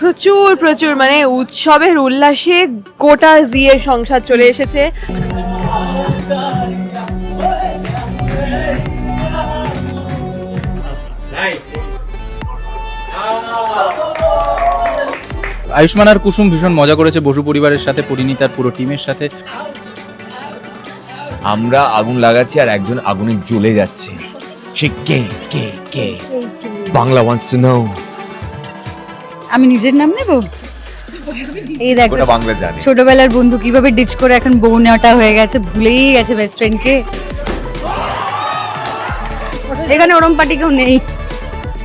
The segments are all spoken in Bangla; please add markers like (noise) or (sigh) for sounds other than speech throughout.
প্রচুর প্রচুর মানে উৎসবের উল্লাসে গোটা জিয়ে সংসার চলে এসেছে। আয়ুষ্মান আর কুসুম ভীষণ মজা করেছে। বসু পরিবারের সাথে পরিণীতার পুরো টিমের সাথে। আমরা আগুন লাগাচ্ছি আর একজন আগুনে জ্বলে যাচ্ছে। সে কে কে কে? বাংলা ওয়ান্টস টু নো আমি নিজের নাম নেব? এই দেখো বাংলা ছোটবেলার বন্ধু কীভাবে ডিচ করে এখন বউ নেওয়াটা হয়ে গেছে ভুলেই গেছে বেস্ট ফ্রেন্ডকে এখানে ওরম পার্টি কেউ নেই।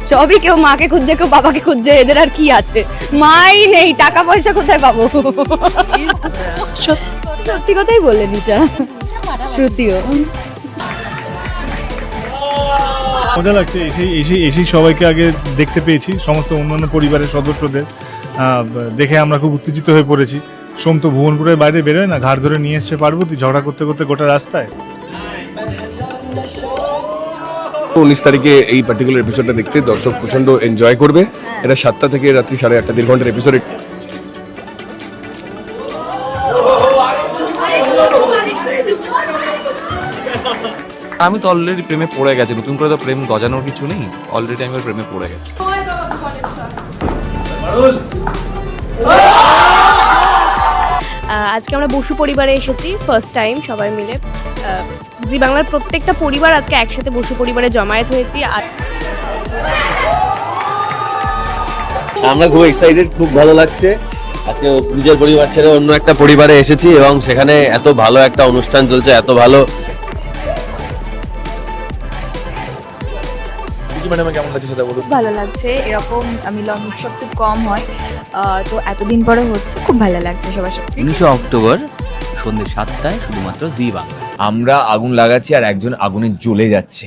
সবই কেউ মাকে খুঁজছে কেউ বাবাকে খুঁজছে এদের আর কি আছে? মাই নেই টাকা পয়সা কোথায় পাবো? সত্যি- কথাই বললে নিশা। শ্রুতিও। মজা লাগছে, এসেই এসেই এসেই সবাইকে আগে দেখতে পেয়েছি, সমস্ত অন্যান্য পরিবারের সদস্যদের। দেখে আমরা খুব উত্তেজিত হয়ে পড়েছি। সোম তো ভুবনপুরের বাইরে বেরোয় না, ঘাড় ধরে নিয়ে এসছে পার্বতী, ঝগড়া করতে করতে গোটা রাস্তায়। উনিশ তারিখে এই পার্টিকুলার এপিসোডটা দেখতে দর্শক প্রচণ্ড এনজয় করবে। এটা সাতটা থেকে রাত্রি সাড়ে আটটা, দেড় ঘণ্টার এপিসোড আমি তো অলরেডি প্রেমে পড়ে গেছি নতুন করে তো প্রেম গজানোর কিছু নেই অলরেডি আমি ওর প্রেমে পড়ে গেছি। আজকে আমরা বসু পরিবারে এসেছি ফার্স্ট টাইম সবাই মিলে। জি বাংলার প্রত্যেকটা পরিবার আজকে একসাথে বসু পরিবারে জমায়েত হয়েছি আর আমরা খুব এক্সাইটেড খুব ভালো লাগছে। আজকে নিজের পরিবার ছেড়ে অন্য একটা পরিবারে এসেছি এবং সেখানে এত ভালো একটা অনুষ্ঠান চলছে এত ভালো ম্যাডাম কেমন লাগছে সেটা বলুন। ভালো লাগছে এরকম মিলন উৎসব খুব কম হয় তো এতদিন পরে হচ্ছে খুব ভালো লাগছে সবার সাথে। উনিশে অক্টোবর সন্ধ্যে সাতটায় শুধুমাত্র জি বাংলা। আমরা আগুন লাগাচ্ছি আর একজন আগুনে জ্বলে যাচ্ছে।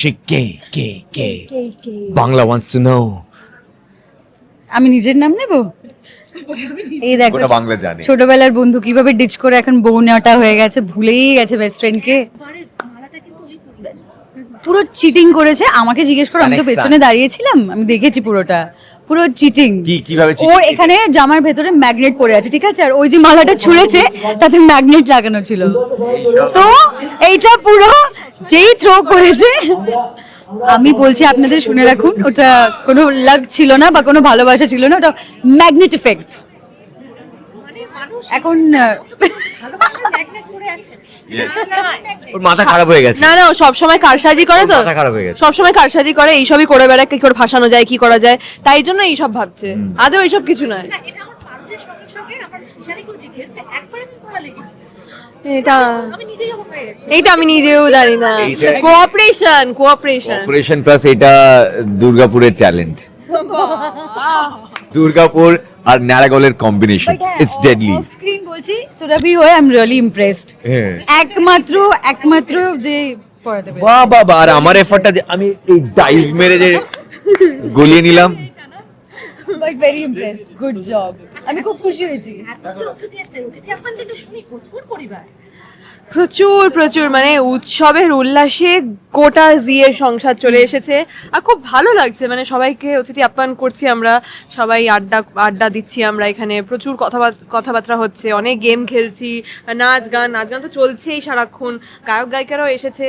সে কে কে কে? বাংলা ওয়ান্টস টু নো আমি নিজের নাম নেব? এই দেখো ওটা বাংলা জানে। ছোটবেলার বন্ধু কীভাবে ডিচ করে এখন বউ নেওয়াটা হয়ে গেছে ভুলেই গেছে বেস্ট ফ্রেন্ডকে পুরো চিটিং করেছে। আমাকে জিজ্ঞেস করো আমি তো পেছনে দাঁড়িয়েছিলাম আমি দেখেছি পুরোটা। পুরো চিটিং কি কীভাবে? ওর এখানে জামার ভেতরে ম্যাগনেট পড়ে আছে ঠিক আছে? আর ওই যে মালাটা ছুঁড়েছে তাতে ম্যাগনেট লাগানো ছিল। তো এইটা পুরো যেই থ্রো করেছে আমি বলছি আপনাদের শুনে রাখুন ওটা কোনো লাগ ছিল না বা কোনো ভালোবাসা ছিল না ওটা ম্যাগনেট এফেক্ট এখন ওর মাথা খারাপ হয়ে গেছে। না না ও সবসময় কারসাজি করে তো। মাথা খারাপ হয়ে গেছে। সবসময় কারসাজি করে এইসবই করে বেড়ায় কি করে ফাঁসানো যায় কি করা যায় তাই জন্য এইসব ভাবছে। আদৌ এইসব কিছু নয়। এটা এইটা আমি নিজেও জানি না। কোঅপারেশন কোঅপারেশন অপারেশন প্লাস এটা দুর্গাপুরের ট্যালেন্ট (laughs) দুর্গাপুর আর নারাগলের কম্বিনেশন ইটস ডেডলি স্ক্রিন বলছি সুরভি হয়ে আই এম রিয়েলি ইমপ্রেসড একমাত্র একমাত্র যে বাহ বাহ বাহ, আর আমার এফর্টটা যে আমি এই ডাইভ মেরে যে গলিয়ে নিলাম। But very impressed good job আমি খুব খুশি হয়েছি। প্রচুর প্রচুর প্রচুর মানে উৎসবের উল্লাসে গোটা জিয়ে সংসার চলে এসেছে। আর খুব ভালো লাগছে মানে সবাইকে অতিথি আপ্যায়ন করছি আমরা সবাই আড্ডা আড্ডা দিচ্ছি আমরা এখানে প্রচুর কথাবার্তা কথাবার্তা হচ্ছে অনেক গেম খেলছি নাচ গান নাচ গান তো চলছেই সারাক্ষণ গায়ক গায়িকারাও এসেছে।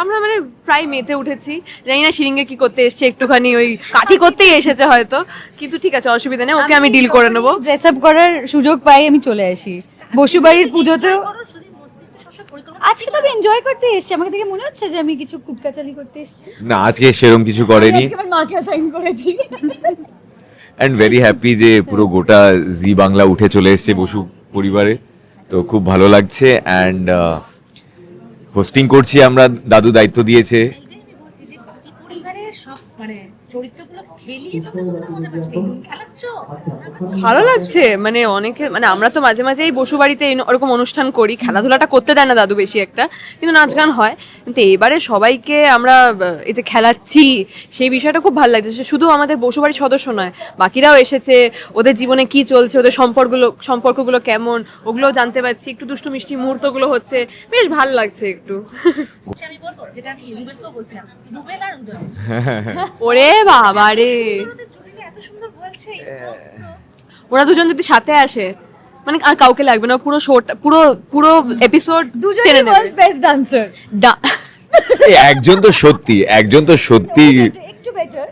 আমরা মানে প্রায় মেতে উঠেছি জানি না শিরিঙ্গে কি করতে এসছে একটুখানি ওই কাঠি করতেই এসেছে হয়তো কিন্তু ঠিক আছে অসুবিধা নেই ওকে আমি ডিল করে নেব। ড্রেস আপ করার সুযোগ পাই আমি চলে আসি। বসুবাড়ির পুজোতেও আজকে তো আমি এনজয় করতে এসেছি। আমাকে দেখে মনে হচ্ছে যে আমি কিছু কুটকাচালি করতে এসেছি। না আজকে সেরম কিছু করেনি। আজকে আমার মাকে অ্যাসাইন করেছি। অ্যান্ড ভেরি হ্যাপি যে পুরো গোটা জি বাংলা উঠে চলে এসেছে বসু পরিবারে। তো খুব ভালো লাগছে অ্যান্ড হোস্টিং করছি আমরা। দাদু দায়িত্ব দিয়েছে। ভালো লাগছে মানে অনেকে মানে আমরা তো মাঝে মাঝে এই বসু বাড়িতে এই ওরকম অনুষ্ঠান করি খেলাধুলাটা করতে দেয় না দাদু বেশি একটা কিন্তু নাচ গান হয়। কিন্তু এবারে সবাইকে আমরা এই যে খেলাচ্ছি সেই বিষয়টা খুব ভালো লাগছে। শুধু আমাদের বসু বাড়ির সদস্য নয় বাকিরাও এসেছে ওদের জীবনে কি চলছে ওদের সম্পর্কগুলো সম্পর্কগুলো কেমন ওগুলোও জানতে পারছি। একটু দুষ্টু মিষ্টি মুহূর্তগুলো হচ্ছে বেশ ভালো লাগছে একটু। ওরে বাবা রে। ওরা দুজন যদি সাথে আসে মানে আর কাউকে লাগবে না পুরো শোটা পুরো পুরো এপিসোড দুজনেই ওয়ার্ল্ডস বেস্ট ডান্সার এই একজন তো সত্যি একজন তো সত্যি। একটু বেটার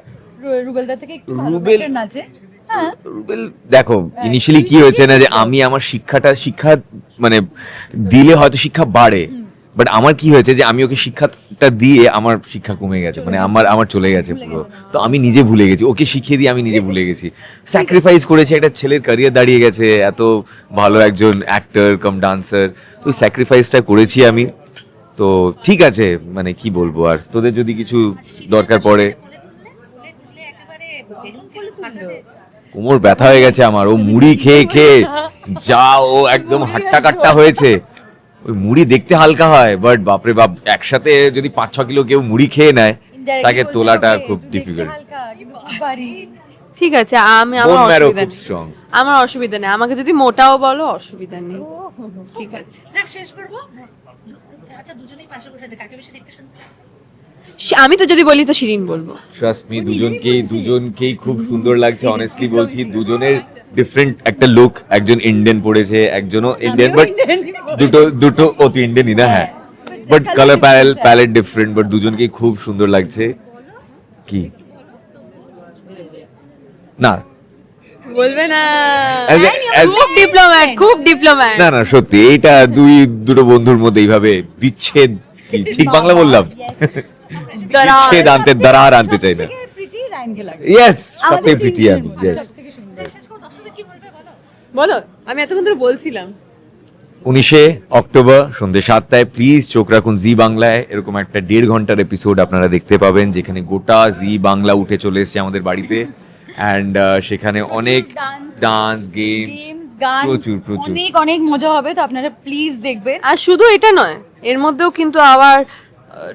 রুবেলদা থেকে একটু রুবেল- বেটার নাচে হ্যাঁ। রুবেল দেখো ইনিশিয়ালি কি হয়েছে না যে আমি আমার শিক্ষাটা শিক্ষা মানে দিলে হয়তো শিক্ষা বাড়ে। বাট আমার কি হয়েছে যে আমি ওকে শিক্ষাটা দিয়ে আমার শিক্ষা কমে গেছে মানে আমার আমার চলে গেছে পুরো। তো আমি নিজে ভুলে গেছি ওকে শিখিয়ে দিয়ে আমি নিজে ভুলে গেছি। স্যাক্রিফাইস করেছে একটা ছেলের ক্যারিয়ার দাঁড়িয়ে গেছে এত ভালো একজন অ্যাক্টর কাম ডান্সার তো স্যাক্রিফাইসটা করেছি আমি। তো ঠিক আছে মানে কি বলব আর তোদের যদি কিছু দরকার পড়ে। কোমর ব্যথা হয়ে গেছে আমার ও মুড়ি খেয়ে খেয়ে যা ও একদম হাট্টা কাট্টা হয়েছে। ওই মুড়ি দেখতে হালকা হয় বাট বাপরে বাপ একসাথে যদি পাঁচ ছ কিলো কেউ মুড়ি খেয়ে নেয় তাকে তোলাটা খুব ডিফিকাল্ট ঠিক আছে আমি আমার অসুবিধা খুব স্ট্রং আমার অসুবিধা নেই। আমাকে যদি মোটাও বলো অসুবিধা নেই। ঠিক আছে। শি- আমি তো যদি বলি তো শিরিন বলব। ট্রাস্ট মি দুজনকেই দুজনকেই খুব সুন্দর লাগছে। অনেস্টলি বলছি। দুজনের ডিফারেন্ট একটা লুক একজন ইন্ডিয়ান পড়েছে একজনও ইন্ডিয়ান বাট দুটো দুটো ও তো ইন্ডিয়ানই না হ্যাঁ but colour palette palette different but দুজনকেই খুব সুন্দর লাগছে। কি? না। বলবে না। As a- as- খুব ডিপ্লোম্যাট খুব ডিপ্লোম্যাট না না সত্যি এইটা দুই দুটো বন্ধুর মধ্যে এইভাবে বিচ্ছেদ ঠিক বাংলা বললাম। বিচ্ছেদ আনতে দরার আনতে চাই না ইয়েস সবথেকে আমি ইয়েস বলো আমি এতক্ষণ ধরে বলছিলাম। উনিশে অক্টোবর সন্ধ্যে সাতটায় প্লিজ চোখ রাখুন জি বাংলায়। এরকম একটা দেড় ঘণ্টার এপিসোড আপনারা দেখতে পাবেন যেখানে গোটা জি বাংলা উঠে চলে এসেছে আমাদের বাড়িতে। অ্যান্ড সেখানে অনেক ডান্স গেমস গেমস গান প্রচুর প্রচুর। অনেক অনেক মজা হবে তো আপনারা প্লিজ দেখবেন। আর শুধু এটা নয় এর মধ্যেও কিন্তু আবার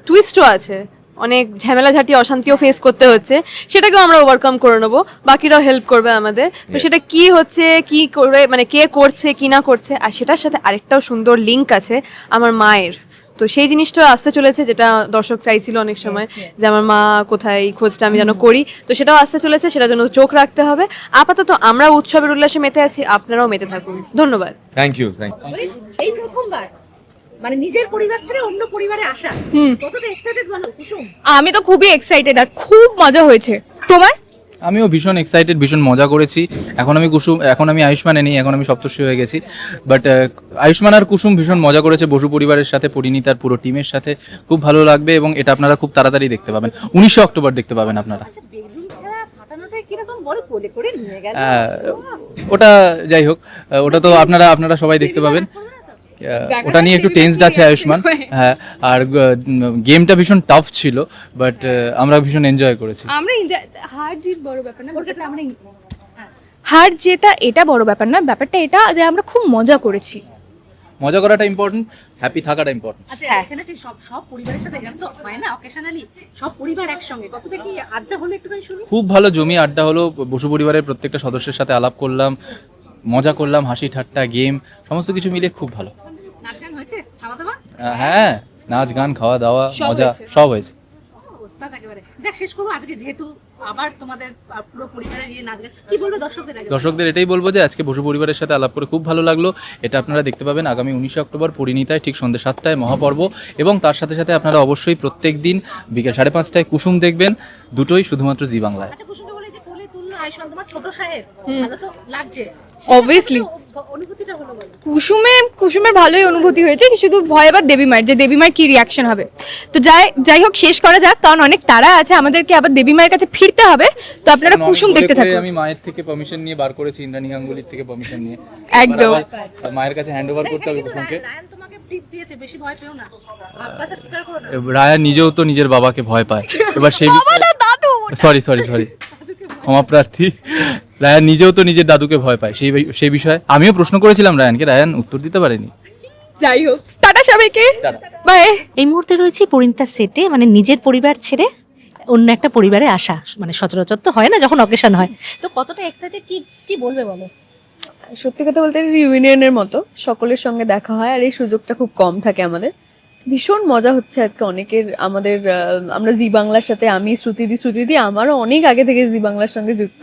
টুইস্টও আছে। অনেক ঝামেলাঝাটি অশান্তিও ফেস করতে হচ্ছে। সেটাকেও আমরা ওভারকাম করে নেব। বাকিরাও হেল্প করবে আমাদের। তো সেটা কি হচ্ছে কি করে মানে কে করছে কি না করছে? আর সেটার সাথে আরেকটাও সুন্দর লিঙ্ক আছে আমার মায়ের। তো সেই জিনিসটা আসতে চলেছে যেটা দর্শক চাইছিল অনেক সময় যে আমার মা কোথায় খোঁজটা আমি যেন করি। তো সেটাও আসতে চলেছে সেটার জন্য চোখ রাখতে হবে। আপাতত আমরা উৎসবের উল্লাসে মেতে আছি আপনারাও মেতে থাকুন। ধন্যবাদ। থ্যাংক ইউ থ্যাংক এই প্রথমবার? মানে নিজের পরিবার ছেড়ে অন্য পরিবারে আসা। কতটা এক্সাইটেড বলো কুসুম? আমি তো খুবই এক্সাইটেড আর খুব মজা হয়েছে। তোমার? আমিও ভীষণ এক্সাইটেড ভীষণ মজা করেছি। এখন আমি কুসুম এখন আমি আয়ুষ্মানে নেই এখন আমি সপ্তর্ষি হয়ে গেছি। বাট আয়ুষ্মান আর কুসুম ভীষণ মজা করেছে বসু পরিবারের সাথে পরিণীতার পুরো টিমের সাথে। খুব ভালো লাগবে এবং এটা আপনারা খুব তাড়াতাড়ি দেখতে পাবেন। উনিশে অক্টোবর দেখতে পাবেন আপনারা। বেলুন খেলা ফাটানোটা কীরকম বড় কোলে করে নিয়ে গেল? আহ, ওটা যাই হোক ওটা তো আপনারা আপনারা সবাই দেখতে পাবেন। ওটা নিয়ে একটু টেন্সড আছে আয়ুষ্মান। হ্যাঁ আর গেমটা ভীষণ টাফ ছিল বাট আমরা ভীষণ এনজয় করেছি। আমরা হার জিত বড় ব্যাপার না আমরা হার জেতা এটা বড় ব্যাপার না ব্যাপারটা এটা যে আমরা খুব মজা করেছি। মজা করাটা ইম্পর্টেন্ট হ্যাপি থাকাটা ইম্পর্টেন্ট আচ্ছা এখানে যে সব সব পরিবারের সাথে এরকম তো হয় না অকেশনালি সব পরিবার একসঙ্গে। কতটা কি আড্ডা হলো একটুখানি শুনি? খুব ভালো জমি আড্ডা হলো বসু পরিবারের প্রত্যেকটা সদস্যের সাথে আলাপ করলাম মজা করলাম হাসি ঠাট্টা গেম সমস্ত কিছু মিলে খুব ভালো। হয়েছে? খাওয়া দাওয়া? হ্যাঁ নাচ গান খাওয়া দাওয়া মজা সব হয়েছে। ওস্তাদ একেবারে। যাক শেষ করব। আজকে যেহেতু আবার তোমাদের পুরো পরিবারের নিয়ে নাচ কি বলবে দর্শকদের দর্শকদের এটাই বলব যে আজকে বসু পরিবারের সাথে আলাপ করে খুব ভালো লাগল। এটা আপনারা দেখতে পাবেন আগামী উনিশে অক্টোবর পরিণীতায় ঠিক সন্ধ্যে সাতটায় মহাপর্ব। এবং তার সাথে সাথে আপনারা অবশ্যই প্রত্যেক দিন বিকেল সাড়ে পাঁচটায় কুসুম দেখবেন। দুটোই শুধুমাত্র জি বাংলায়। আচ্ছা কুসুমকে বলে যে কোলে তুললো আয়ুষ্মান তোমার ছোট সাহেব। ভালো তো লাগছে। বলো কুসুমে কুসুমের ভালোই অনুভূতি হয়েছে শুধু ভয় এবার মায়ের যে দেবী মায়ের কি রিয়াকশন হবে? তো যাই যাই হোক শেষ করা যাক কারণ অনেক তারা আছে আমাদেরকে আবার দেবী মায়ের কাছে ফিরতে হবে। তো আপনারা কুসুম দেখতে থাকুন। আমি মায়ের থেকে পারমিশন নিয়ে বার করেছি ইন্দ্রাণী গাঙ্গুলির থেকে পারমিশন নিয়ে। একদম। মায়ের কাছে হ্যান্ড ওভার করতে হবে কুসুমকে। রায়ান তোমাকে টিপস দিয়েছে বেশি ভয় পেও না। আব্বাটা স্বীকার করো না রায়া নিজেও তো নিজের বাবাকে ভয় পায়। এবার সেই সরি সরি সরি। ক্ষমা প্রার্থী। রায়ান নিজেও তো নিজের দাদুকে ভয় পায়। সেই সেই বিষয়ে আমিও প্রশ্ন করেছিলাম রায়ানকে। রায়ান উত্তর দিতে পারেনি। যাই হোক টাটা সবাইকে। বাই এই মুহূর্তে রয়েছে পরিণীতার সেটে মানে নিজের পরিবার ছেড়ে অন্য একটা পরিবারে আসা। মানে সচরাচর তো হয় না যখন অকেশন হয়। তো কতটা এক্সাইটেড কি কি বলবে বলো? সত্যি কথা বলতে রিউনিয়নের মতো সকলের সঙ্গে দেখা হয় আর এই সুযোগটা খুব কম থাকে আমাদের। ভীষণ মজা হচ্ছে আজকে অনেকের, আমাদের আমরা জি বাংলার সাথে আমি শ্রুতিদি শ্রুতিদি আমারও অনেক আগে থেকে জি বাংলার সঙ্গে যুক্ত।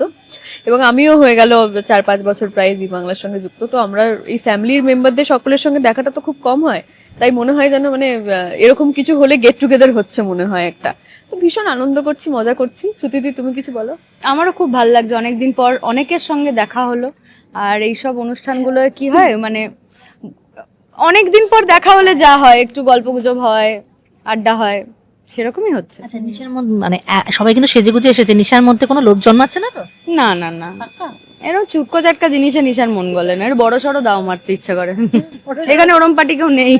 এবং আমিও হয়ে গেল চার পাঁচ বছর প্রায় জি বাংলার সঙ্গে যুক্ত। তো আমরা এই ফ্যামিলির মেম্বারদের সকলের সঙ্গে দেখাটা তো খুব কম হয়। তাই মনে হয় যেন মানে এরকম কিছু হলে গেট টুগেদার হচ্ছে মনে হয় একটা। তো ভীষণ আনন্দ করছি, মজা করছি। শ্রুতিদি তুমি কিছু বলো? আমারও খুব ভালো লাগছে। অনেকদিন পর অনেকের সঙ্গে দেখা হলো। আর এইসব অনুষ্ঠানগুলো কি হয়? মানে অনেক দিন পর দেখা হলে যা হয় একটু গল্প গুজব হয় আড্ডা হয় সেরকমই হচ্ছে। আচ্ছা নিশার মধ্যে মানে সবাই কিন্তু সেজে গুজে এসেছে নিশার মধ্যে কোনো লোক জন্মাচ্ছে না তো? না না না। এরকম চুটকো চাটকা জিনিসে নিশার মন বলে না এর বড় সড়ো দাও মারতে ইচ্ছা করে। এখানে ওরম পার্টি কেউ নেই।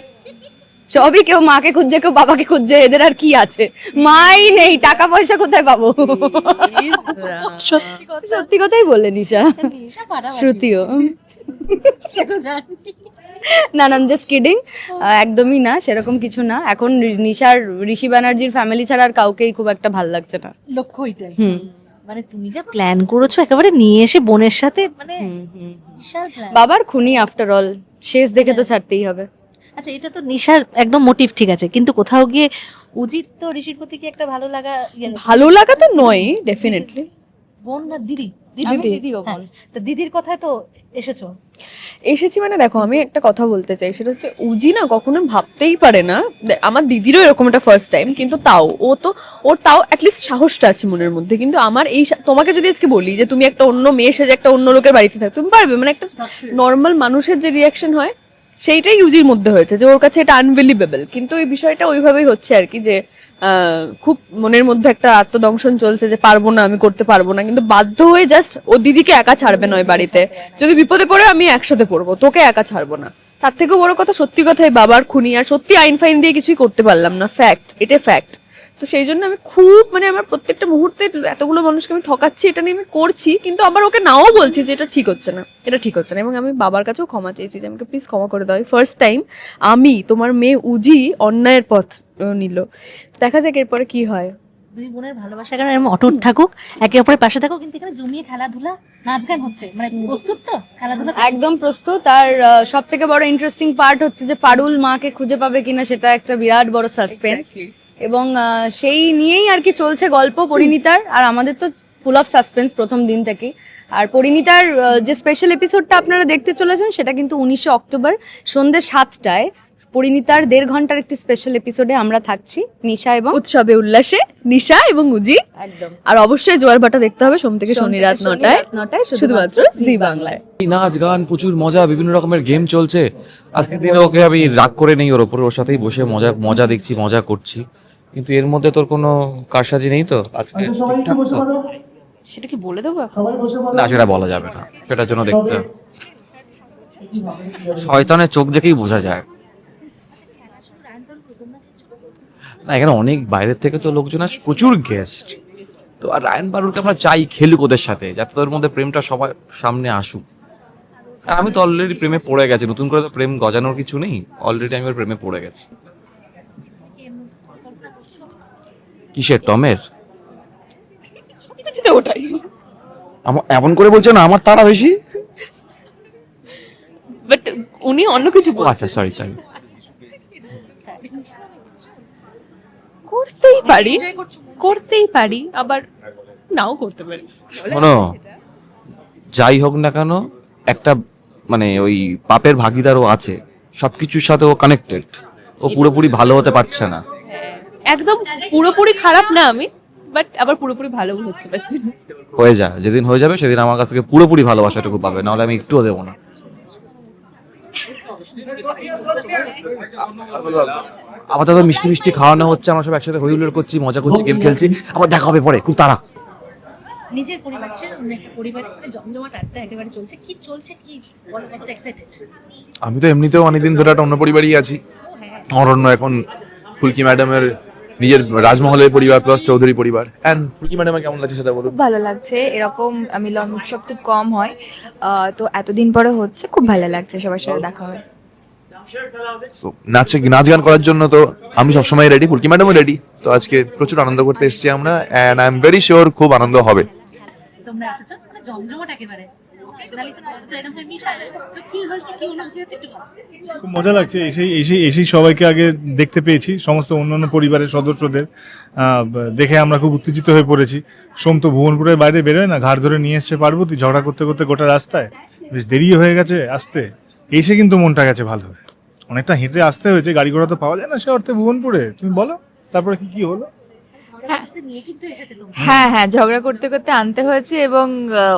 সবই কেউ মাকে খুঁজছে কেউ বাবাকে খুঁজছে এদের আর কি আছে? মাই নেই টাকা পয়সা কোথায় পাবো? সত্যি সত্যি কথাই বললে নিশা। শ্রুতিও। না না জাস্ট কিডিং একদমই না সেরকম কিছু না। এখন নিশার ঋষি ব্যানার্জির ফ্যামিলি ছাড়া আর কাউকেই খুব একটা ভালো লাগছে না। লক্ষ্য ওইটাই হুম। মানে তুমি যা প্ল্যান করেছ একেবারে নিয়ে এসে বোনের সাথে মানে। বাবার খুনি আফটার অল শেষ দেখে তো ছাড়তেই হবে। আচ্ছা এটা তো নিশার একদম মোটিভ ঠিক আছে কিন্তু কোথাও গিয়ে উজিত তো ঋষির প্রতি কি একটা ভালো লাগা ইয়ে- ভালো লাগা তো নয় ডেফিনেটলি বোন না দিদি? দিদিও হ্যাঁ, বল। তো দিদির কথায় তো এসেছ? এসেছি মানে দেখো আমি একটা কথা বলতে চাই সেটা হচ্ছে উজি না কখনো ভাবতেই পারে না। আমার দিদিরও এরকম একটা ফার্স্ট টাইম কিন্তু তাও ও তো ওর তাও অ্যাটলিস্ট সাহসটা আছে মনের মধ্যে। কিন্তু আমার এই তোমাকে যদি আজকে বলি যে তুমি একটা অন্য মেয়ে সেজে একটা অন্য লোকের বাড়িতে থাকো তুমি পারবে? মানে একটা নর্মাল মানুষের যে রিয়াকশন হয় সেইটাই ইউজির মধ্যে হয়েছে, যে ওর কাছে এটা আনবিলিভেবল কিন্তু এই বিষয়টা ওইভাবেই হচ্ছে আর কি, যে খুব মনের মধ্যে একটা আত্মদংশন চলছে যে, পারব না, আমি করতে পারব না। কিন্তু বাধ্য হয়ে জাস্ট ও দিদিকে একা ছাড়বে নয় বাড়িতে। যদি বিপদে পড়ে, আমি একসাথে পড়ব, তোকে একা ছাড়বো না। তার থেকেও বড় কথা, সত্যি কথাই বাবার খুনি। আর সত্যি আইন ফাইন দিয়ে কিছুই করতে পারলাম না। ফ্যাক্ট এটা ফ্যাক্ট তো সেই জন্য আমি খুব মানে আমার প্রত্যেকটা মুহূর্তে এতগুলো মানুষকে আমি ঠকাচ্ছি এটা নিয়ে আমি করছি কিন্তু আবার ওকে নাও বলছি যে এটা ঠিক হচ্ছে না এটা ঠিক হচ্ছে না। এবং আমি বাবার কাছেও ক্ষমা চেয়েছি যে আমাকে প্লিজ ক্ষমা করে দাও। ফার্স্ট টাইম আমি তোমার মেয়ে উজি অন্যায়ের পথ নিল। দেখা যাক এরপরে কি হয়। দুই বোনের ভালোবাসা কারণ এরকম অটুট থাকুক একে অপরের পাশে থাকুক কিন্তু এখানে জমিয়ে খেলাধুলা নাচ গান হচ্ছে। মানে প্রস্তুত তো? খেলাধুলা একদম প্রস্তুত। আর সব থেকে বড় ইন্টারেস্টিং পার্ট হচ্ছে যে পারুল মাকে খুঁজে পাবে কিনা সেটা একটা বিরাট বড় সাসপেন্স এবং সেই নিয়েই আর কি চলছে গল্প পরিণীতার। আর আমাদের তো ফুল অফ সাসপেন্স প্রথম দিন থেকে আর পরিণীতার যে স্পেশাল এপিসোডটা আপনারা দেখতে চলেছেন সেটা কিন্তু উনিশে অক্টোবর সন্ধ্যে সাতটায়। পরিণীতার দেড় ঘণ্টার একটি স্পেশাল এপিসোডে আমরা থাকছি নিশা এবং উৎসবে উল্লাসে নিশা এবং উজি। একদম। আর অবশ্যই জোয়ার ভাটা দেখতে হবে সোম থেকে শনি রাত নটায়। নটায় শুধুমাত্র জি বাংলায়। নাচ গান প্রচুর মজা বিভিন্ন রকমের গেম চলছে। আজকের দিনে ওকে আমি রাগ করে নেই ওর ওপর ওর সাথেই বসে মজা মজা দেখছি মজা করছি। কিন্তু এর মধ্যে তোর কোনো কারসাজি নেই তো আজকে? ঠিকঠাক তো? সেটা কি বলে দেবো না সেটা বলা যাবে না। সেটার জন্য দেখতে হবে। শয়তানের চোখ দেখেই বোঝা যায়। না এখানে অনেক বাইরের থেকে তো লোকজন আসে প্রচুর গেস্ট তো আর রায়ন বারুলকে আমরা চাই খেলুক ওদের সাথে যাতে তোর মধ্যে প্রেমটা সবার সামনে আসুক। আর আমি তো অলরেডি প্রেমে পড়ে গেছি নতুন করে তো প্রেম গজানোর কিছু নেই। অলরেডি আমি ওর প্রেমে পড়ে গেছি। কিসের টমের? ওটাই। আমার এমন করে বলছো না আমার তারা বেশি? বাট উনি অন্য কিছু ও আচ্ছা সরি সরি করতেই পারি করতেই পারি আবার নাও করতে পারি। শোনো যাই হোক না কেন একটা মানে ওই পাপের ভাগিদারও আছে সবকিছুর সাথে ও কানেক্টেড ও পুরোপুরি ভালো হতে পারছে না। একদম পুরোপুরি খারাপ না আমি বাট আবার পুরোপুরি ভালো হতে পারছি না হয়ে যা যেদিন হয়ে যাবে সেদিন আমার কাছ থেকে পুরোপুরি ভালোবাসাটুকু পাবে নাহলে আমি একটুও দেবো না। আমাদের তো মিষ্টি মিষ্টি খাওয়ানো হচ্ছে আমরা সব একসাথে হই হুল্লোড় করছি মজা করছি গেম খেলছি আবার দেখা হবে পরে খুব তাড়া। নিজের পরিবার ছেড়ে অন্য একটা পরিবারে মানে জমজমাট আড্ডা একেবারে চলছে কি চলছে কি বলো কতটা এক্সাইটেড আমি তো এমনিতেও অনেকদিন ধরে একটা অন্য পরিবারই আছি। অরণ্য এখন ফুলকি ম্যাডামের নিজের রাজমহলের পরিবার প্লাস চৌধুরী পরিবার। অ্যান্ড ফুলকি ম্যাডামের কেমন লাগছে সেটা বলুন? ভালো লাগছে। এরকম মিলন উৎসব খুব কম হয়। তো এতদিন পরে হচ্ছে খুব ভালো লাগছে সবার সাথে দেখা হয়। নাচে নাচ গান করার জন্য তো আমি সবসময় রেডি ফুলকি ম্যাডামও রেডি তো আজকে প্রচুর আনন্দ করতে এসেছি আমরা and I am very sure খুব আনন্দ হবে। তোমরা এসেছ? খুব মজা লাগছে, এসেই এসেই এসেই সবাইকে আগে দেখতে পেয়েছি, সমস্ত অন্যান্য পরিবারের সদস্যদের। দেখে আমরা খুব উত্তেজিত হয়ে পড়েছি। সোম তো ভুবনপুরের বাইরে বেরোয় না, ঘাড় ধরে নিয়ে এসছে পার্বতী, ঝগড়া করতে করতে গোটা রাস্তায়। বেশ দেরি হয়ে গেছে আসতে। এসে কিন্তু মনটা গেছে ভালো অনেকটা হেঁটে আসতে হয়েছে, গাড়ি ঘোড়া তো পাওয়া যায় না সে অর্থে ভুবনপুরে। তুমি বলো, তারপরে কি কি হলো? হ্যাঁ। হ্যাঁ ঝগড়া করতে করতে আনতে হয়েছে এবং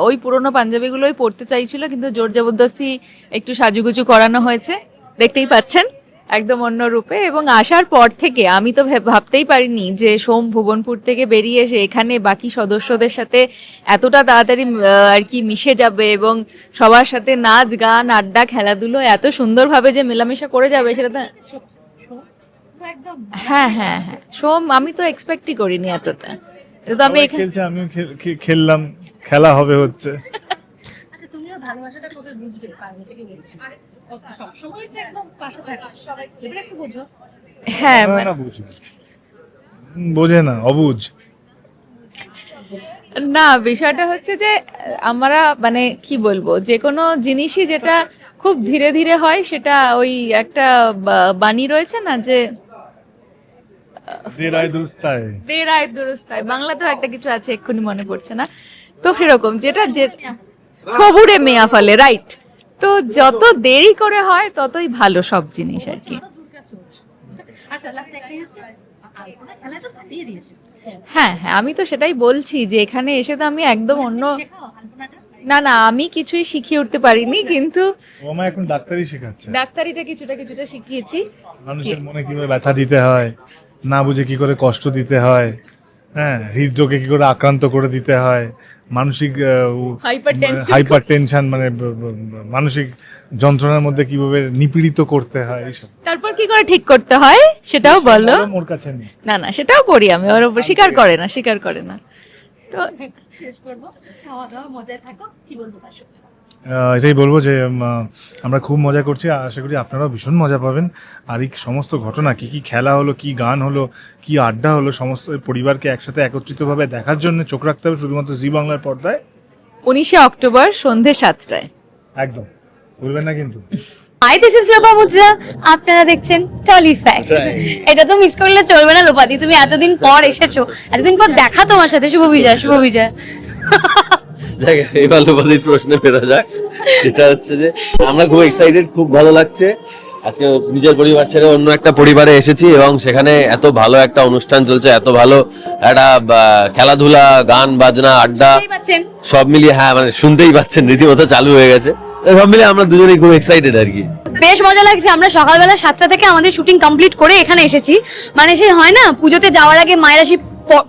ওই পুরনো পাঞ্জাবিগুলোই পরতে চাইছিল কিন্তু জোর জবরদস্তি একটু সাজুগুজু করানো হয়েছে। দেখতেই পাচ্ছেন একদম অন্য রূপে এবং আসার পর থেকে আমি তো ভেব- ভাবতেই পারিনি যে সোম ভুবনপুর থেকে বেরিয়ে এসে এখানে বাকি সদস্যদের সাথে এতটা তাড়াতাড়ি আর কি মিশে যাবে এবং সবার সাথে নাচ গান আড্ডা খেলাধুলো এত সুন্দরভাবে যে মেলামেশা করে যাবে সেটা তো হ্যাঁ হ্যাঁ হ্যাঁ। সোম আমি তো এক্সপেক্টই করিনি এতটা। এটা তো আমি এখানে খেলছে আমিও খেললাম খেলা হবে হচ্ছে। আচ্ছা ভালোবাসাটা কবে বুঝবে? পার্বতীকে বলছি? সবসময় তো একদম পাশে থাকছে এবার একটু বোঝো। হ্যাঁ না, মানে- না বুঝবে। বোঝে না অবুঝ। না বিষয়টা হচ্ছে যে আমরা মানে কি বলব? যে কোনো জিনিসই যেটা খুব ধীরে ধীরে হয় সেটা ওই একটা বা- বাণী রয়েছে না যে দের আয় দুস্তায় দের বাংলাতেও একটা কিছু আছে এক্ষুনি মনে পড়ছে না। তো সেরকম যেটা যে সবুরে মেয়া ফলে রাইট তো যত দেরি করে হয় ততই ভালো সব জিনিস আর কি। আচ্ছা হ্যাঁ হ্যাঁ আমি তো সেটাই বলছি যে এখানে এসে তো আমি একদম অন্য না না আমি কিছুই শিখিয়ে উঠতে পারিনি কিন্তু ও আমার এখন ডাক্তারই শেখাচ্ছে। ডাক্তারিতে কিছুটা কিছুটা শিখিয়েছি। মানুষের মনে কীভাবে ব্যথা দিতে হয়। না বুঝে কি করে কষ্ট দিতে হয় হ্যাঁ? হৃদরোগে কি করে আক্রান্ত করে দিতে হয় মানসিক হাইপার টেনশন মানে ব- মানসিক যন্ত্রণার মধ্যে কীভাবে নিপীড়িত করতে হয় এইসব। তারপর কি করে ঠিক করতে হয়? সেটাও বলো। ওর কাছে নেই না না সেটাও করি আমি ওর উপর স্বীকার করে না স্বীকার করে না। তো শেষ করব। খাওয়া দাওয়া মজায় থাকো কি বলব তার এটাই বলব যে আমরা খুব মজা করছি। আশা করি আপনারাও ভীষণ মজা পাবেন। আর এই সমস্ত ঘটনা কি কি খেলা হলো কি গান হলো কি আড্ডা হলো সমস্ত পরিবারকে একসাথে একত্রিতভাবে দেখার জন্য চোখ রাখতে হবে শুধুমাত্র জি বাংলার পর্দায়। উনিশে অক্টোবর সন্ধে সাতটায়। একদম। ভুলবেন না কিন্তু। হাই দিস ইজ লোপা মুদ্রা। আপনারা দেখছেন টলি ফ্যাক্ট এটা তো মিস করলে চলবে না লোপাদি তুমি এতদিন পর এসেছ এতদিন পর দেখা তোমার সাথে। শুভ বিজয় শুভ বিজয়। এবার প্রশ্নে ফেরা যাক। সেটা হচ্ছে যে আমরা খুব এক্সাইটেড খুব ভালো লাগছে। আজকে নিজের পরিবার ছেড়ে অন্য একটা পরিবারে এসেছি এবং সেখানে এত ভালো একটা অনুষ্ঠান চলছে এত ভালো একটা খেলাধুলা গান বাজনা আড্ডা সব মিলিয়ে হ্যাঁ মানে শুনতেই পাচ্ছেন রীতিমতো চালু হয়ে গেছে। সব মিলিয়ে আমরা দুজনেই খুব এক্সাইটেড আর কি। বেশ মজা লাগছে আমরা সকালবেলা সাতটা থেকে আমাদের শুটিং কমপ্লিট করে এখানে এসেছি। মানে সেই হয় না পুজোতে যাওয়ার আগে মায়েরা সেই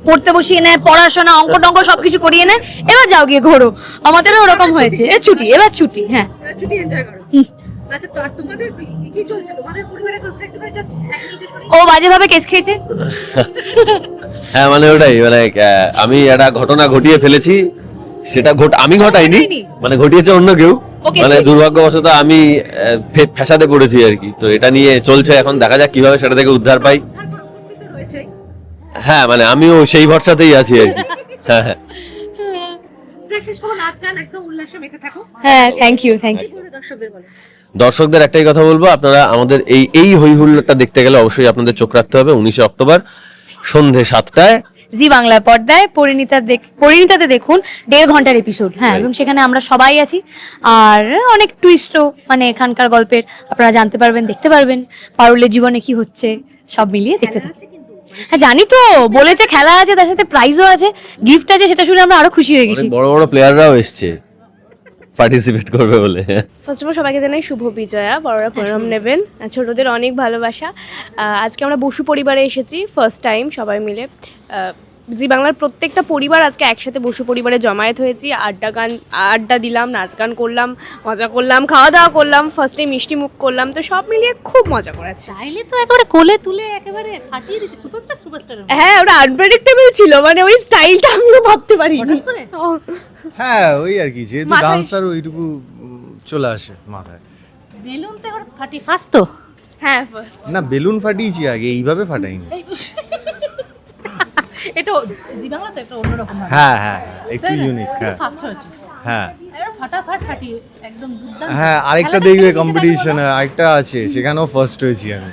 পড়তে বসিয়ে নেয় পড়াশোনা অঙ্ক টঙ্ক সবকিছু করিয়ে নেয় এবার যাও গিয়ে ঘোরো। আমাদেরও ওরকম হয়েছে। এ ছুটি এবার ছুটি হ্যাঁ। ছুটি এনজয় করো। আচ্ছা তো আর তোমাদের কি চলছে? তোমাদের পরিবারের গল্পটা একটু জাস্ট এক মিনিটে শুনি ও বাজেভাবে কেস খেয়েছে? হ্যাঁ মানে ওটাই মানে আহ, আমি একটা ঘটনা ঘটিয়ে ফেলেছি। সেটা ঘট আমি ঘটাইনি মানে ঘটিয়েছে অন্য কেউ। মানে দুর্ভাগ্যবশত আমি আহ, ফে- ফ্যাসাদে পড়েছি আর কি। তো এটা নিয়ে চলছে এখন দেখা যাক কীভাবে সেটা থেকে উদ্ধার পাই। রয়েছে হ্যাঁ মানে আমিও সেই ভরসাতেই আছি আর কি। হ্যাঁ হ্যাঁ। হ্যাঁ থ্যাংক ইউ থ্যাংক ইউ দর্শকদের একটাই কথা বলব আপনারা আমাদের এই এই হই হুল্লোড়টা দেখতে গেলে অবশ্যই আপনাদের চোখ রাখতে হবে উনিশে অক্টোবর সন্ধে সাতটায়। জি বাংলা পর্দায় পরিণীতা দেখ পরিণীতাতে দেখুন দেড় ঘণ্টার এপিসোড হ্যাঁ এবং সেখানে আমরা সবাই আছি। আর অনেক টুইস্টও মানে এখানকার গল্পের আপনারা জানতে পারবেন দেখতে পারবেন পারুলের জীবনে কি হচ্ছে সব মিলিয়ে দেখতে থাকুন। হ্যাঁ জানি তো বলেছে খেলা আছে তার সাথে প্রাইজও আছে গিফট আছে সেটা শুনে আমরা আরও খুশি হয়ে গেছি। বড় বড় প্লেয়াররাও এসেছে পার্টিসিপেট করবে বলে। ফার্স্ট অফ অল সবাইকে জানাই শুভ বিজয়া বড়রা প্রণাম নেবেন। আর ছোটদের অনেক ভালোবাসা। আহ, আজকে আমরা বসু পরিবারে এসেছি ফার্স্ট টাইম সবাই মিলে। আহ, জি বাংলার প্রত্যেকটা পরিবার আজকে একসাথে বসু পরিবারে জমায়েত হয়েছি। আড্ডা গান আড্ডা দিলাম নাচ গান করলাম মজা করলাম খাওয়া দাওয়া করলাম ফার্স্টে মিষ্টি মুখ করলাম তো সব মিলিয়ে খুব মজা করেছে। চাইলে তো একেবারে কোলে তুলে একেবারে ফাটিয়ে দিচ্ছে সুপারস্টার সুপারস্টার হ্যাঁ ওটা আনপ্রেডিক্টেবল ছিল মানে ওই স্টাইলটা আমিও ভাবতে পারিনি। করে? হ্যাঁ ওই আর কি যেহেতু ডান্সার ওইটুকু চলে আসে মাথায়। বেলুন তো ফাটি ফার্স্ট তো? হ্যাঁ ফার্স্ট না বেলুন ফাটিয়েছি আগে এইভাবে ফাটাইনি। এটা জি বাংলা তো একটা অন্যরকম হ্যাঁ হ্যাঁ একটু ইউনিক হ্যাঁ। ফার্স্ট হয়েছে। হ্যাঁ। হ্যাঁ আরেকটা দেখবে কম্পিটিশন আরেকটা আছে সেখানেও ফার্স্ট হয়েছি আমি।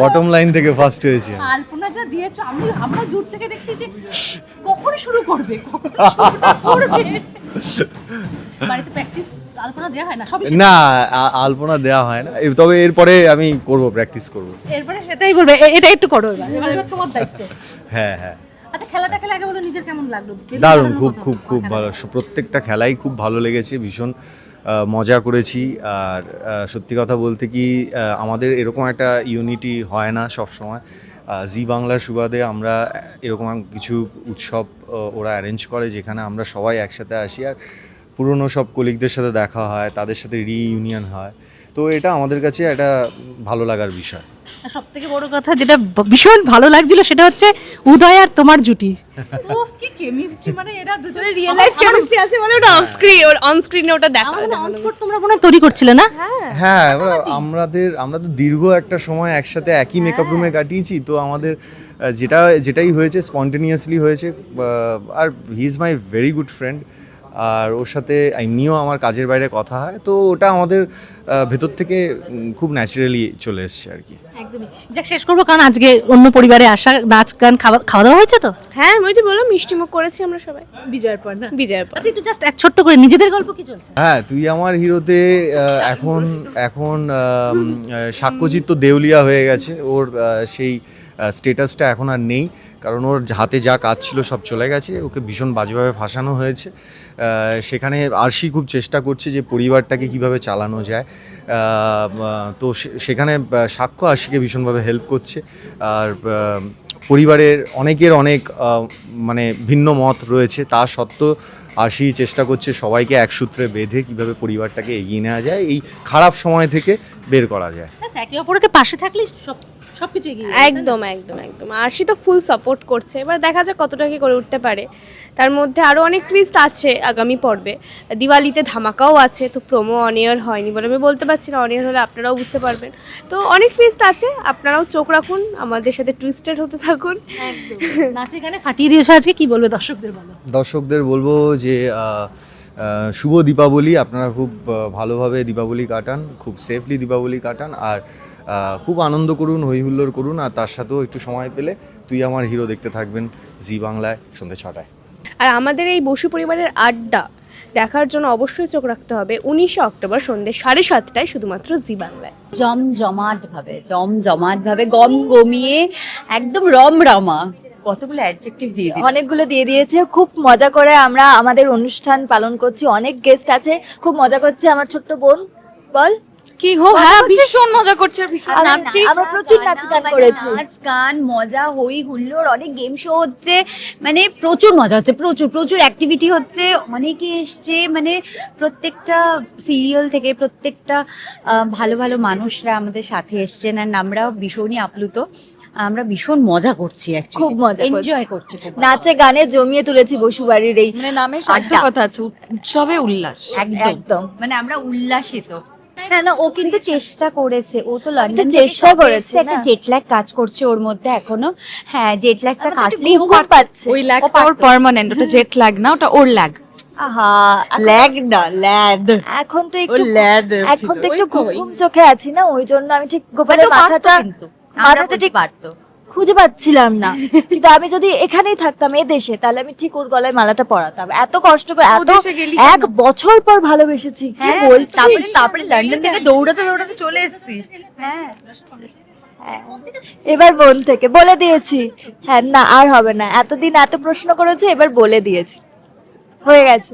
বটম লাইন থেকে ফার্স্ট হয়েছি আলপনা যা দিয়েছ আমি আমরা দূর থেকে দেখছি যে কখন শুরু করবে কখন শুরুটা করবে। (laughs) বাড়িতে প্র্যাকটিস আলপনা দেওয়া হয় না? সবই না আলপনা দেওয়া হয় না। তবে এরপরে আমি করব প্র্যাকটিস করব। এরপরে সেটাই বলবে। এটা একটু করো এবার। এবার তোমার দায়িত্ব। (laughs) হ্যাঁ হ্যাঁ। আচ্ছা খেলাটা খেলে আগে বলো নিজের কেমন লাগল? দারুণ খুব খুব খুব ভালো। প্রত্যেকটা খেলাই খুব ভালো লেগেছে ভীষণ মজা করেছি। আর সত্যি কথা বলতে কি আমাদের এরকম একটা ইউনিটি হয় না সব সময় জি বাংলার সুবাদে আমরা এরকম কিছু উৎসব ওরা অ্যারেঞ্জ করে যেখানে আমরা সবাই একসাথে আসি। আর পুরনো সব কলিগদের সাথে দেখা হয় তাদের সাথে রিইউনিয়ন হয়। তো এটা আমাদের কাছে একটা ভালো লাগার বিষয়। সব থেকে বড় কথা যেটা ভীষণ ভালো লাগছিল সেটা হচ্ছে উদয় আর তোমার জুটি। (laughs) কি কেমিস্ট্রি মানে এরা দুজনে রিয়েল লাইফ কেমিস্ট্রি আছে মানে ওটা অফ স্ক্রিন ওর অন স্ক্রিনে ওটা দেখা অন স্পট তোমরা মনে তৈরি করছিলে না? হ্যাঁ। এবার আমাদের আমরা তো দীর্ঘ একটা সময় একসাথে একই মেকআপ রুমে কাটিয়েছি তো আমাদের যেটা যেটাই হয়েছে স্পন্টেনিয়াসলি হয়েছে আর he is my very good friend আর ওর সাথে এমনিও আমার কাজের বাইরে কথা হয় তো ওটা আমাদের ভেতর থেকে খুব ন্যাচারালি চলে এসছে আর কি। একদমই। যাক শেষ করব কারণ আজকে অন্য পরিবারে আসা নাচ গান খাওয়া খাওয়া দাওয়া হয়েছে তো? হ্যাঁ ওই যে বললাম মিষ্টিমুখ করেছি আমরা সবাই। বিজয়ের পর না? বিজয়ের পর। আচ্ছা একটু জাস্ট এক ছোট্ট করে নিজেদের গল্প কি চলছে? হ্যাঁ তুই আমার হিরোতে এখন এখন সাক্ষ্যচিত্ত দেউলিয়া হয়ে গেছে ওর সেই স্টেটাসটা এখন আর নেই। কারণ ওর হাতে যা কাজ ছিল সব চলে গেছে, ওকে ভীষণ বাজেভাবে ফাঁসানো হয়েছে। সেখানে আরশি খুব চেষ্টা করছে যে পরিবারটাকে কীভাবে চালানো যায়। তো সেখানে সাক্ষ্য আরশিকে ভীষণভাবে হেল্প করছে। আর পরিবারের অনেকের অনেক মানে ভিন্ন মত রয়েছে। তা সত্ত্বেও আশি চেষ্টা করছে সবাইকে এক সূত্রে বেঁধে কীভাবে পরিবারটাকে এগিয়ে নেওয়া যায়। এই খারাপ সময় থেকে বের করা যায়। একে অপরকে পাশে থাকলে সব সবকিছু এগিয়ে? একদম একদম একদম। আরশি তো ফুল সাপোর্ট করছে। এবার দেখা যাক কতটা কি করে উঠতে পারে। তার মধ্যে আরও অনেক টুইস্ট আছে আগামী পর্বে। দিওয়ালিতে ধামাকাও আছে তো প্রোমো অনিয়ার হয়নি বলে আমি বলতে পারছি না। অনিয়ার হলে আপনারাও বুঝতে পারবেন। তো অনেক টুইস্ট আছে আপনারাও চোখ রাখুন আমাদের সাথে টুইস্টেড হতে থাকুন। নাচে গানে ফাটিয়ে দিয়েছ আজকে কি বলবে দর্শকদের বলো? দর্শকদের বলব যে শুভ দীপাবলি। আপনারা খুব ভালোভাবে দীপাবলি কাটান খুব সেফলি দীপাবলি কাটান। আর খুব আনন্দ করুন হই হুল্লোড় করুন আর তার সাথেও একটু সময় পেলে তুই আমার হিরো দেখতে থাকবেন জি বাংলায় সন্ধ্যে ছটায়। আর আমাদের এই বসু পরিবারের আড্ডা দেখার জন্য অবশ্যই চোখ রাখতে হবে উনিশে অক্টোবর সন্ধ্যে সাড়ে সাতটায় শুধুমাত্র জি বাংলায়। জমজমাট ভাবে জমজমাট ভাবে গম গমিয়ে একদম রমরমা। কতগুলো অ্যাডজেক্টিভ দিয়ে দিল। অনেকগুলো দিয়ে দিয়েছে খুব মজা করে আমরা আমাদের অনুষ্ঠান পালন করছি অনেক গেস্ট আছে খুব মজা করছে আমার ছোট্ট বোন বল। কি হো হ্যাঁ, ভীষণ মজা করছে ভীষণ নাচছি। আমরা প্রচুর নাচ গান করেছি। নাচ গান মজা হই হুল্লোড় অনেক গেম শো হচ্ছে। মানে প্রচুর মজা হচ্ছে প্রচুর প্রচুর অ্যাক্টিভিটি হচ্ছে। অনেকে এসছে মানে প্রত্যেকটা সিরিয়াল থেকে প্রত্যেকটা আহ, ভালো ভালো মানুষরা আমাদের সাথে এসছেন। আর আমরাও ভীষণই আপ্লুত। আমরা ভীষণ মজা করছি খুব মজা করছি। এনজয় করছি নাচে গানে জমিয়ে তুলেছি বসুবাড়ির এই মানে নামে সার্থকতা আছে উৎসবে উল্লাস। একদম। একদম। মানে আমরা উল্লাসিত। না না ও কিন্তু চেষ্টা করেছে ও তো লন্ডন চেষ্টা করেছে, একটা জেট ল্যাগ কাজ করছে ওর মধ্যে এখনও। হ্যাঁ জেট ল্যাগটা কাটলেই ও পাচ্ছে। ওই ল্যাগ ওর পার্মানেন্ট ওটা জেট ল্যাগ না ওটা ওর ল্যাগ আহা ল্যাগ না ল্যাদ এখন তো একটু ল্যাদ এখন তো একটু ঘুম ঘুম চোখে আছি না ওই জন্য আমি ঠিক গোপালের মাথাটা মাথাটা ঠিক পারতো। খুঁজে পাচ্ছিলাম না। কিন্তু আমি যদি এখানেই থাকতাম এ দেশে তাহলে আমি ঠিক ওর গলায় মালাটা পরাতাম। এত কষ্ট করে এত এক বছর পর ভালোবেসেছি কি হ্যাঁ বলছিস? তারপরে তারপরে লন্ডন থেকে দৌড়াতে দৌড়াতে চলে এসেছিস হ্যাঁ। এবার বোন থেকে বলে দিয়েছি। হ্যাঁ না আর হবে না। এতদিন এত প্রশ্ন করেছ এবার বলে দিয়েছি। হয়ে গেছে।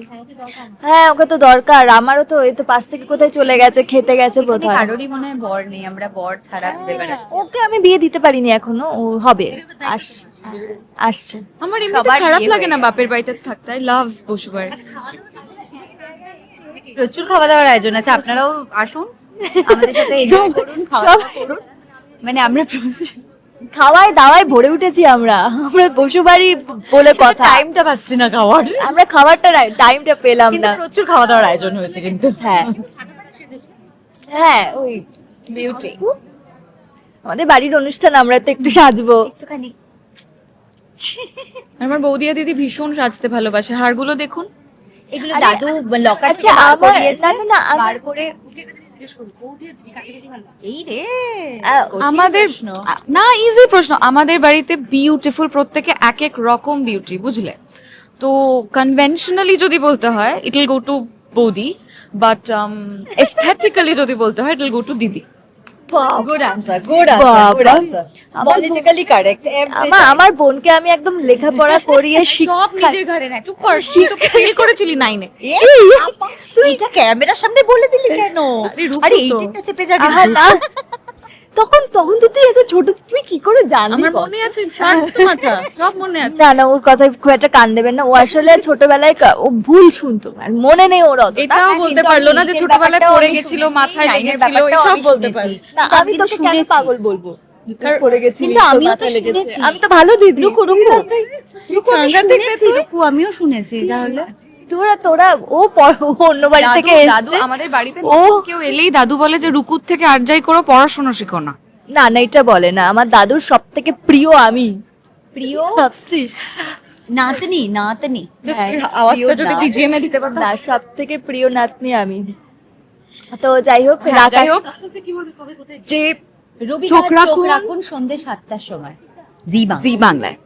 হ্যাঁ ওকে তো দরকার। আমারও তো এই তো পাশ থেকে কোথায় চলে গেছে খেতে গেছে কোথায় কারোরই মনে হয় বর নেই আমরা বর ছাড়া ঘুরে বেড়াচ্ছি ওকে আমি বিয়ে দিতে পারিনি এখনও ও হবে। আসছে। আসছে। আমার এমনিতে খারাপ লাগে না বাপের বাড়িতে থাকতে আই লাভ বসুবার। প্রচুর খাওয়া দাওয়ার আয়োজন আছে আপনারাও আসুন। আমাদের সাথে (laughs) এনজয় করুন খাওয়া দাওয়া করুন। মানে আমরা প্রচুর খাওয়ায় দাওয়ায় ভরে উঠেছি আমরা। আমরা বসুবাড়ি বলে কথা। টাইমটা পাচ্ছি না খাওয়ার। আমরা খাবারটা টাইমটা পেলাম না। প্রচুর খাওয়া দাওয়ার আয়োজন হয়েছে কিন্তু। হ্যাঁ। হ্যাঁ ওই বিউটি আমাদের বাড়ির অনুষ্ঠান আমরা তো একটু সাজবো। একটুখানি। আমার বৌদিয়া দিদি ভীষণ সাজতে ভালোবাসে। হারগুলো দেখুন। এগুলো দাদু লকার আচ্ছা আমার না না না বার করে এই রে। আমাদের না ইজি প্রশ্ন। আমাদের বাড়িতে বিউটিফুল প্রত্যেকে এক এক রকম বিউটি বুঝলে? তো কনভেনশনালি যদি বলতে হয় ইট উইল গো টু বৌদি বাট এস্থেটিক্যালি যদি বলতে হয় ইট উইল গো টু দিদি। Good answer good answer good answer politically correct আমার আমার বোনকে আমি একদম লেখাপড়া করিয়ে (laughs) সব নিজের ঘরে না চুপ কর তুই তো ফেল করেছিলি নাইনে তুই এটা ক্যামেরার সামনে বলে দিলি কেন? আরে রূপ আরে তো। এই দিকটা চেপে যাবি না। তখন তখন তো তুই এত ছোট তুই কি করে জানলি আমার মনে আছে শার্ট মাথা সব মনে আছে। না না ওর কথায় খুব একটা কান দেবেন না। ও আসলে ছোটবেলায় কা- ও ভুল শুনতো আর মনে নেই ওর অতটা। এটাও বলতে পারল না যে ছোটবেলায় পড়ে গেছিল মাথায় লেগেছিল এসব বলতে পারল। আমি কিন্তু তোকে কেন শুনেছি। পাগল বলব? যে তুই পড়ে গেছিস কিন্তু তোর আমিও তো মাথায় লেগেছে। শুনেছি। আমি তো ভালো দিদি। রুকু রুকু। রুকু আমি কাঙ্গা থেকে শুনেছি। রুকু আমিও শুনেছি তাহলে। তোরা তোরা ও অন্য বাড়ি থেকে এসেছে। আমাদের বাড়িতে ও কেউ এলেই দাদু বলে যে রুকুর থেকে আর যাই করো পড়াশোনা শিখো না। না না এটা বলে না। আমার দাদুর সব থেকে প্রিয় আমি। প্রিয়? ভাবছিস? নাতনি নাতনি। হ্যাঁ, আওয়াজটা যদি বিজিএম এ দিতে পারতাম। না সব থেকে প্রিয় নাতনি আমি। তো যাই হোক হ্যাঁ, যাই হোক। যে চোখ রাখুন। সন্ধ্যে সাতটার সময়। জি জি বাংলায়।